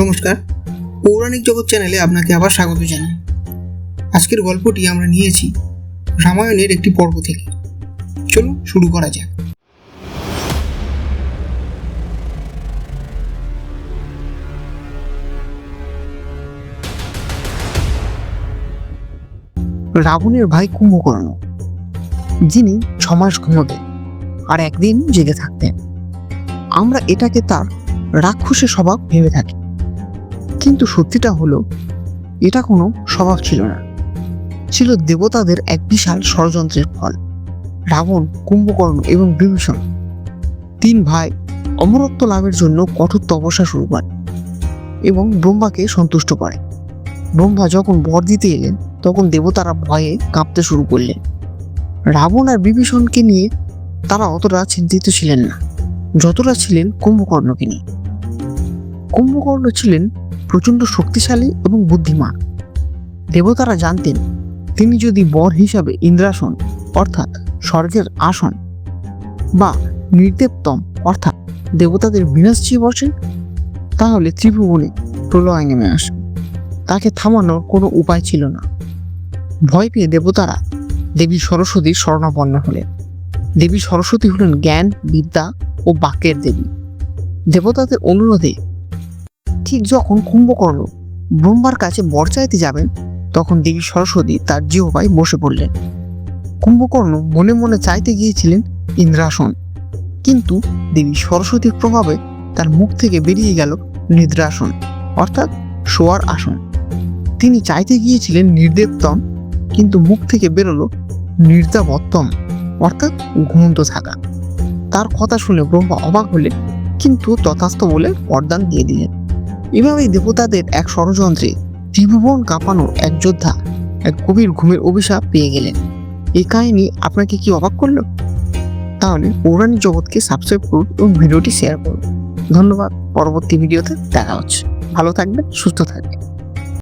নমস্কার। পৌরাণিক জগৎ চ্যানেলে আপনাকে আবার স্বাগত জানাই। আজকের গল্পটি আমরা নিয়েছি রামায়ণের একটি পর্ব থেকে। চলুন শুরু করা যাক। রাবণের ভাই কুম্ভকর্ণ, যিনি ছমাস ঘুমোতেন আর একদিন জেগে থাকতেন। আমরা এটাকে তার রাক্ষসের স্বভাব ভেবে থাকি। কিন্তু সত্যিটা হলো, এটা কোনো স্বভাব ছিল না। ছিল দেবতাদের এক বিশাল ষড়যন্ত্রের ফল। রাবণ, কুম্ভকর্ণ এবং বিভীষণ। তিন ভাই অমরত্ব লাভের জন্য কঠোর তপস্যা শুরু করে এবং ব্রহ্মাকে সন্তুষ্ট করে। ব্রহ্মা যখন বর দিতে এলেন, তখন দেবতারা ভয়ে কাঁপতে শুরু করলেন। রাবণ আর বিভীষণকে নিয়ে তারা অতটা চিন্তিত ছিলেন না, যতটা ছিলেন কুম্ভকর্ণকে নিয়ে। কুম্ভকর্ণ ছিলেন প্রচণ্ড শক্তিশালী এবং বুদ্ধিমান। দেবতারা জানতেন, তিনি যদি বর হিসাবে ইন্দ্রাসন, অর্থাৎ স্বর্গের আসন, বা নির্দেবতম অর্থাৎ দেবতাদের বিনাশ চেয়ে বসেন, তাহলে ত্রিভুবনে প্রলয় নেমে আসবে তাকে থামানোর কোনো উপায় ছিল না। ভয় পেয়ে দেবতারা দেবী সরস্বতীর শরণাপন্ন হলেন। দেবী সরস্বতী হলেন জ্ঞান, বিদ্যা ও বাক্যের দেবী। দেবতাদের অনুরোধে ঠিক যখন কুম্ভকর্ণ ব্রহ্মার কাছে বর চাইতে যাবেন, তখন দেবী সরস্বতী তার জিহবায় বসে পড়লেন। কুম্ভকর্ণ মনে মনে চাইতে গিয়েছিলেন ইন্দ্রাসন। কিন্তু দেবী সরস্বতীর প্রভাবে তার মুখ থেকে বেরিয়ে গেল নিদ্রাসন, অর্থাৎ শোয়ার আসন। তিনি চাইতে গিয়েছিলেন নির্দেবতম, কিন্তু মুখ থেকে বেরোলো নির্দাবত্তম, অর্থাৎ ঘুমন্ত থাকা। তার কথা শুনে ব্রহ্মা অবাক হলেন, কিন্তু তথাস্থ বলে বরদান দিয়ে দিলেন। এভাবেই দেবতাদের এক ষড়যন্ত্রে ত্রিভুবন কাঁপানো এক যোদ্ধা, এক গভীর ঘুমের অভিশাপ পেয়ে গেলেন। এই কাহিনী আপনাকে কি অবাক করল? তাহলে পৌরাণিক জগৎকে সাবস্ক্রাইব করুন এবং ভিডিওটি শেয়ার করুন। ধন্যবাদ, পরবর্তী ভিডিওতে দেখা হচ্ছে। ভালো থাকবেন, সুস্থ থাকবেন।